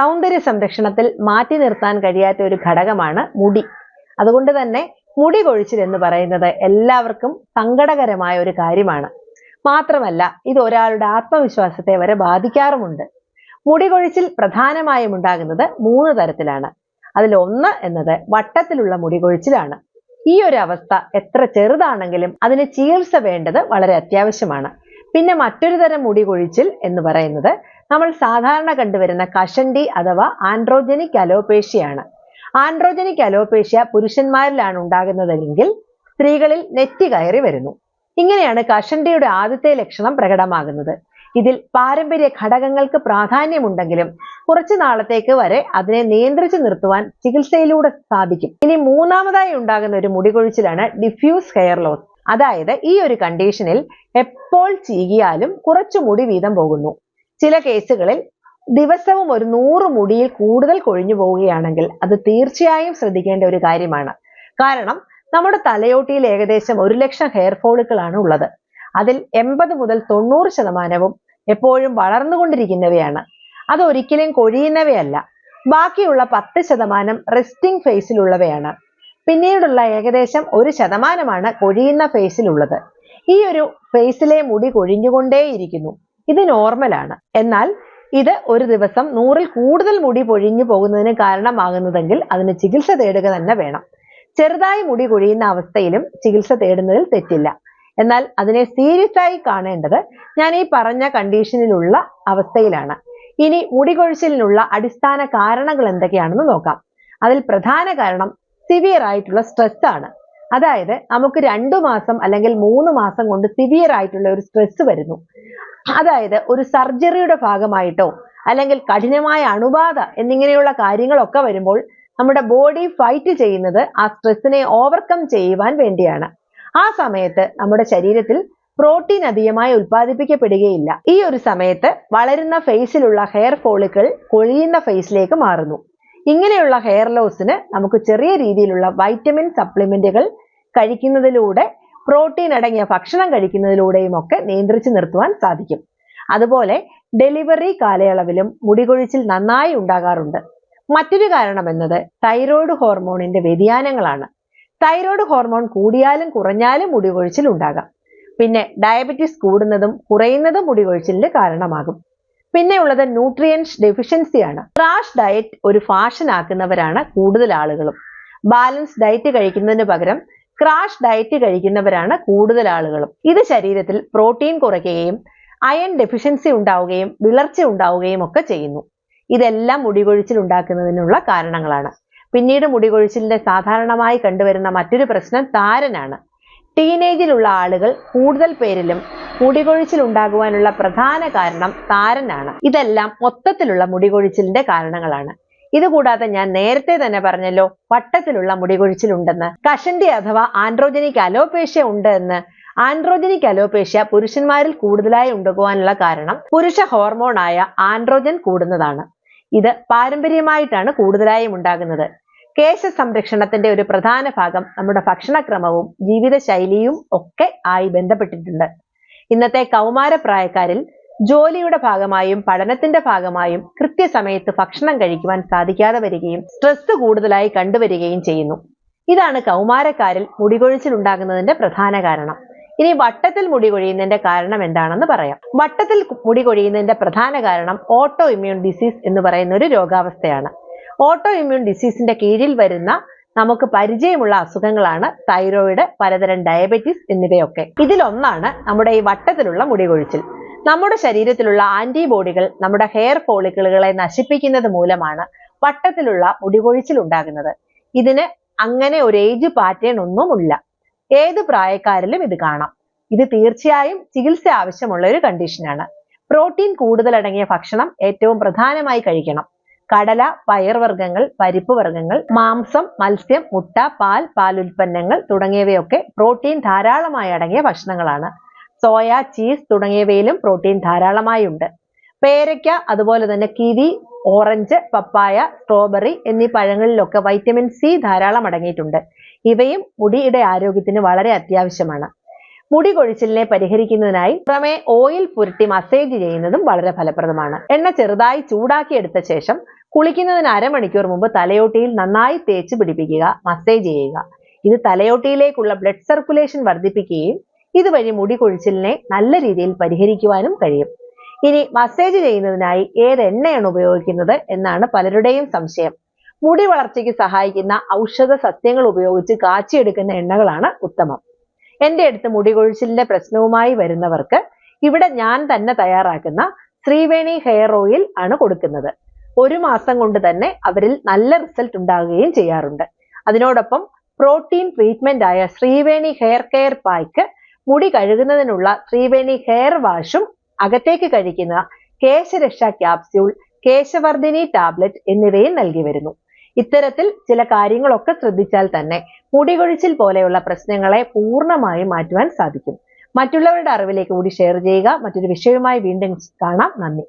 സൗന്ദര്യ സംരക്ഷണത്തിൽ മാറ്റി നിർത്താൻ കഴിയാത്ത ഒരു ഘടകമാണ് മുടി. അതുകൊണ്ട് തന്നെ മുടി കൊഴിച്ചിൽ എന്ന് പറയുന്നത് എല്ലാവർക്കും സങ്കടകരമായ ഒരു കാര്യമാണ്. മാത്രമല്ല ഇത് ഒരാളുടെ ആത്മവിശ്വാസത്തെ വരെ ബാധിക്കാറുമുണ്ട്. മുടി കൊഴിച്ചിൽ പ്രധാനമായും ഉണ്ടാകുന്നത് മൂന്ന് തരത്തിലാണ്. അതിൽ ഒന്ന് എന്നത് വട്ടത്തിലുള്ള മുടി കൊഴിച്ചിലാണ്. ഈ ഒരു അവസ്ഥ എത്ര ചെറുതാണെങ്കിലും അതിന് ചികിത്സ വേണ്ടത് വളരെ അത്യാവശ്യമാണ്. പിന്നെ മറ്റൊരു തരം മുടി കൊഴിച്ചിൽ എന്ന് പറയുന്നത് നമ്മൾ സാധാരണ കണ്ടുവരുന്ന കഷണ്ടി അഥവാ ആൻഡ്രോജനിക് അലോപേഷ്യയാണ്. ആൻഡ്രോജനിക് അലോപേഷ്യ പുരുഷന്മാരിലാണ് ഉണ്ടാകുന്നതെങ്കിൽ സ്ത്രീകളിൽ നെറ്റി കയറി വരുന്നു. ഇങ്ങനെയാണ് കഷണ്ടിയുടെ ആദ്യത്തെ ലക്ഷണം പ്രകടമാകുന്നത്. ഇതിൽ പാരമ്പര്യ ഘടകങ്ങൾക്ക് പ്രാധാന്യമുണ്ടെങ്കിലും കുറച്ചു നാളത്തേക്ക് വരെ അതിനെ നിയന്ത്രിച്ചു നിർത്തുവാൻ ചികിത്സയിലൂടെ സാധിക്കും. ഇനി മൂന്നാമതായി ഉണ്ടാകുന്ന ഒരു മുടികൊഴിച്ചിലാണ് ഡിഫ്യൂസ് ഹെയർ ലോസ് അതായത് ഈ ഒരു കണ്ടീഷനിൽ എപ്പോൾ ചീകിയാലും കുറച്ചു മുടി വീതം പോകുന്നു. ചില കേസുകളിൽ ദിവസവും ഒരു നൂറ് മുടിയിൽ കൂടുതൽ കൊഴിഞ്ഞു പോവുകയാണെങ്കിൽ അത് തീർച്ചയായും ശ്രദ്ധിക്കേണ്ട ഒരു കാര്യമാണ്. കാരണം നമ്മുടെ തലയോട്ടിയിൽ ഏകദേശം ഒരു ലക്ഷം ഹെയർ ഫോളുകളാണ് ഉള്ളത്. അതിൽ എൺപത് മുതൽ തൊണ്ണൂറ് ശതമാനവും എപ്പോഴും വളർന്നുകൊണ്ടിരിക്കുന്നവയാണ്. അത് ഒരിക്കലും കൊഴിയുന്നവയല്ല. ബാക്കിയുള്ള പത്ത് ശതമാനം റെസ്റ്റിംഗ് ഫേസിലുള്ളവയാണ് പിന്നീടുള്ള ഏകദേശം ഒരു ശതമാനമാണ് കൊഴിയുന്ന ഫേസിലുള്ളത് ഈ ഒരു ഫേസിലെ മുടി കൊഴിഞ്ഞുകൊണ്ടേയിരിക്കുന്നു. ഇത് നോർമലാണ് എന്നാൽ ഇത് ഒരു ദിവസം നൂറിൽ കൂടുതൽ മുടി പൊഴിഞ്ഞു പോകുന്നതിന് കാരണമാകുന്നതെങ്കിൽ അതിന് ചികിത്സ തേടുക തന്നെ വേണം. ചെറുതായി മുടി കൊഴിയുന്ന അവസ്ഥയിലും ചികിത്സ തേടുന്നതിൽ തെറ്റില്ല. എന്നാൽ അതിനെ സീരിയസ് ആയി കാണേണ്ടത് ഞാൻ ഈ പറഞ്ഞ കണ്ടീഷനിലുള്ള അവസ്ഥയിലാണ്. ഇനി മുടി കൊഴിച്ചിലിനുള്ള അടിസ്ഥാന കാരണങ്ങൾ എന്തൊക്കെയാണെന്ന് നോക്കാം. അതിൽ പ്രധാന കാരണം സിവിയർ ആയിട്ടുള്ള സ്ട്രെസ് ആണ്. അതായത് നമുക്ക് രണ്ടു മാസം അല്ലെങ്കിൽ മൂന്ന് മാസം കൊണ്ട് സിവിയർ ആയിട്ടുള്ള ഒരു സ്ട്രെസ് വരുന്നു. അതായത് ഒരു സർജറിയുടെ ഭാഗമായിട്ടോ അല്ലെങ്കിൽ കഠിനമായ അണുബാധ എന്നിങ്ങനെയുള്ള കാര്യങ്ങളൊക്കെ വരുമ്പോൾ നമ്മുടെ ബോഡി ഫൈറ്റ് ചെയ്യുന്നത് ആ സ്ട്രെസ്സിനെ ഓവർകം ചെയ്യുവാൻ വേണ്ടിയാണ്. ആ സമയത്ത് നമ്മുടെ ശരീരത്തിൽ പ്രോട്ടീൻ അധികമായി ഉൽപ്പാദിപ്പിക്കപ്പെടുകയില്ല. ഈ ഒരു സമയത്ത് വളരുന്ന ഫേസിലുള്ള ഹെയർ ഫോളിക്കിൾ കൊഴിയുന്ന ഫേസിലേക്ക് മാറുന്നു. ഇങ്ങനെയുള്ള ഹെയർ ലോസിന് നമുക്ക് ചെറിയ രീതിയിലുള്ള വൈറ്റമിൻ സപ്ലിമെന്റുകൾ കഴിക്കുന്നതിലൂടെ പ്രോട്ടീൻ അടങ്ങിയ ഭക്ഷണം കഴിക്കുന്നതിലൂടെയും ഒക്കെ നിയന്ത്രിച്ചു നിർത്തുവാൻ സാധിക്കും. അതുപോലെ ഡെലിവറി കാലയളവിലും മുടികൊഴിച്ചിൽ നന്നായി ഉണ്ടാകാറുണ്ട്. മറ്റൊരു കാരണം എന്നത് തൈറോയ്ഡ് ഹോർമോണിന്റെ വ്യതിയാനങ്ങളാണ്. തൈറോയ്ഡ് ഹോർമോൺ കൂടിയാലും കുറഞ്ഞാലും മുടികൊഴിച്ചിൽ ഉണ്ടാകാം. പിന്നെ ഡയബറ്റിസ് കൂടുന്നതും കുറയുന്നതും മുടികൊഴിച്ചിലിന് കാരണമാകും. പിന്നെ ഉള്ളത് ന്യൂട്രിയൻസ് ഡെഫിഷ്യൻസിയാണ് ക്രാഷ് ഡയറ്റ് ഒരു ഫാഷൻ ആക്കുന്നവരാണ് കൂടുതൽ ആളുകളും. ബാലൻസ് ഡയറ്റ് കഴിക്കുന്നതിന് പകരം ക്രാഷ് ഡയറ്റ് കഴിക്കുന്നവരാണ് കൂടുതൽ ആളുകളും. ഇത് ശരീരത്തിൽ പ്രോട്ടീൻ കുറയ്ക്കുകയും അയൺ ഡെഫിഷ്യൻസി ഉണ്ടാവുകയും വിളർച്ച ഉണ്ടാവുകയും ഒക്കെ ചെയ്യുന്നു. ഇതെല്ലാം മുടികൊഴിച്ചിൽ ഉണ്ടാക്കുന്നതിനുള്ള കാരണങ്ങളാണ്. പിന്നീട് മുടികൊഴിച്ചിലിന്റെ സാധാരണമായി കണ്ടുവരുന്ന മറ്റൊരു പ്രശ്നം താരനാണ്. ടീനേജിലുള്ള ആളുകൾ കൂടുതൽ പേരിലും മുടികൊഴിച്ചിൽ ഉണ്ടാകുവാനുള്ള പ്രധാന കാരണം താരനാണ്. ഇതെല്ലാം മൊത്തത്തിലുള്ള മുടികൊഴിച്ചിലിന്റെ കാരണങ്ങളാണ്. ഇതുകൂടാതെ ഞാൻ നേരത്തെ തന്നെ പറഞ്ഞല്ലോ വട്ടത്തിലുള്ള മുടികൊഴിച്ചിൽ ഉണ്ടെന്ന് കഷണ്ടി അഥവാ ആൻഡ്രോജനിക് അലോപേഷ്യ ഉണ്ട് എന്ന്. ആൻഡ്രോജനിക് അലോപേഷ്യ പുരുഷന്മാരിൽ കൂടുതലായി ഉണ്ടാകുവാനുള്ള കാരണം പുരുഷ ഹോർമോണായ ആൻഡ്രോജൻ കൂടുന്നതാണ്. ഇത് പാരമ്പര്യമായിട്ടാണ് കൂടുതലായും ഉണ്ടാകുന്നത്. കേശ സംരക്ഷണത്തിന്റെ ഒരു പ്രധാന ഭാഗം നമ്മുടെ ഭക്ഷണക്രമവും ജീവിതശൈലിയും ഒക്കെ ആയി ബന്ധപ്പെട്ടിട്ടുണ്ട്. ഇന്നത്തെ കൗമാരപ്രായക്കാരിൽ ജോലിയുടെ ഭാഗമായും പഠനത്തിന്റെ ഭാഗമായും കൃത്യസമയത്ത് ഭക്ഷണം കഴിക്കുവാൻ സാധിക്കാതെ വരികയും സ്ട്രെസ് കൂടുതലായി കണ്ടുവരികയും ചെയ്യുന്നു. ഇതാണ് കൗമാരക്കാരിൽ മുടികൊഴിച്ചിൽ ഉണ്ടാകുന്നതിന്റെ പ്രധാന കാരണം. ഇനി വട്ടത്തിൽ മുടി കൊഴിയുന്നതിന്റെ കാരണം എന്താണെന്ന് പറയാം. വട്ടത്തിൽ മുടി കൊഴിയുന്നതിന്റെ പ്രധാന കാരണം ഓട്ടോ ഇമ്മ്യൂൺ ഡിസീസ് എന്ന് പറയുന്ന ഒരു രോഗാവസ്ഥയാണ്. ഓട്ടോ ഇമ്മ്യൂൺ ഡിസീസിന്റെ കീഴിൽ വരുന്ന നമുക്ക് പരിചയമുള്ള അസുഖങ്ങളാണ് തൈറോയിഡ് പലതരം ഡയബറ്റീസ് എന്നിവയൊക്കെ. ഇതിലൊന്നാണ് നമ്മുടെ ഈ വട്ടത്തിലുള്ള മുടികൊഴിച്ചിൽ. നമ്മുടെ ശരീരത്തിലുള്ള ആന്റിബോഡികൾ നമ്മുടെ ഹെയർ ഫോളിക്കിളുകളെ നശിപ്പിക്കുന്നത് മൂലമാണ് വട്ടത്തിലുള്ള മുടികൊഴിച്ചിൽ ഉണ്ടാകുന്നത്. ഇതിന് അങ്ങനെ ഒരു ഏജ് പാറ്റേൺ ഒന്നുമില്ല. ഏത് പ്രായക്കാരിലും ഇത് കാണാം. ഇത് തീർച്ചയായും ചികിത്സ ആവശ്യമുള്ള ഒരു കണ്ടീഷനാണ് പ്രോട്ടീൻ കൂടുതലടങ്ങിയ ഭക്ഷണം ഏറ്റവും പ്രധാനമായി കഴിക്കണം. കടല പയർവർഗങ്ങൾ പരിപ്പ് വർഗങ്ങൾ മാംസം മത്സ്യം മുട്ട പാൽ പാലുൽപ്പന്നങ്ങൾ തുടങ്ങിയവയൊക്കെ പ്രോട്ടീൻ ധാരാളമായി അടങ്ങിയ ഭക്ഷണങ്ങളാണ്. സോയ ചീസ് തുടങ്ങിയവയിലും പ്രോട്ടീൻ ധാരാളമായി ഉണ്ട്. പേരയ്ക്ക അതുപോലെ തന്നെ കിവി ഓറഞ്ച് പപ്പായ സ്ട്രോബെറി എന്നീ പഴങ്ങളിലൊക്കെ വൈറ്റമിൻ സി ധാരാളം അടങ്ങിയിട്ടുണ്ട്. ഇവയും മുടിയുടെ ആരോഗ്യത്തിന് വളരെ അത്യാവശ്യമാണ്. മുടി കൊഴിച്ചിലിനെ പരിഹരിക്കുന്നതിനായി പുറമെ ഓയിൽ പുരട്ടി മസേജ് ചെയ്യുന്നതും വളരെ ഫലപ്രദമാണ്. എണ്ണ ചെറുതായി ചൂടാക്കിയെടുത്ത ശേഷം കുളിക്കുന്നതിന് അരമണിക്കൂർ മുമ്പ് തലയോട്ടിയിൽ നന്നായി തേച്ച് പിടിപ്പിക്കുക മസേജ് ചെയ്യുക. ഇത് തലയോട്ടിയിലേക്കുള്ള ബ്ലഡ് സർക്കുലേഷൻ വർദ്ധിപ്പിക്കുകയും ഇതുവഴി മുടി കൊഴിച്ചിലിനെ നല്ല രീതിയിൽ പരിഹരിക്കുവാനും കഴിയും. ഇനി മസേജ് ചെയ്യുന്നതിനായി ഏത് എണ്ണയാണ് ഉപയോഗിക്കുന്നത് എന്നാണ് പലരുടെയും സംശയം. മുടി വളർച്ചയ്ക്ക് സഹായിക്കുന്ന ഔഷധ സസ്യങ്ങൾ ഉപയോഗിച്ച് കാച്ചിയെടുക്കുന്ന എണ്ണകളാണ് ഉത്തമം. എന്റെ അടുത്ത് മുടി കൊഴിച്ചിലിന്റെ പ്രശ്നവുമായി വരുന്നവർക്ക് ഇവിടെ ഞാൻ തന്നെ തയ്യാറാക്കുന്ന ശ്രീവേണി ഹെയർ ഓയിൽ ആണ് കൊടുക്കുന്നത്. ഒരു മാസം കൊണ്ട് തന്നെ അവരിൽ നല്ല റിസൾട്ട് ഉണ്ടാകുകയും ചെയ്യാറുണ്ട്. അതിനോടൊപ്പം പ്രോട്ടീൻ ട്രീറ്റ്മെന്റ് ആയ ശ്രീവേണി ഹെയർ കെയർ പായ്ക്ക് മുടി കഴുകുന്നതിനുള്ള ശ്രീവേണി ഹെയർ വാഷും അകത്തേക്ക് കഴിക്കുന്ന കേശരക്ഷാ ക്യാപ്സ്യൂൾ കേശവർദ്ധിനി ടാബ്ലറ്റ് എന്നിവയും നൽകി വരുന്നു. ഇത്തരത്തിൽ ചില കാര്യങ്ങളൊക്കെ ശ്രദ്ധിച്ചാൽ തന്നെ മുടികൊഴിച്ചിൽ പോലെയുള്ള പ്രശ്നങ്ങളെ പൂർണമായും മാറ്റുവാൻ സാധിക്കും. മറ്റുള്ളവരുടെ അറിവിലേക്ക് കൂടി ഷെയർ ചെയ്യുക. മറ്റൊരു വിഷയവുമായി വീണ്ടും കാണാം. നന്ദി.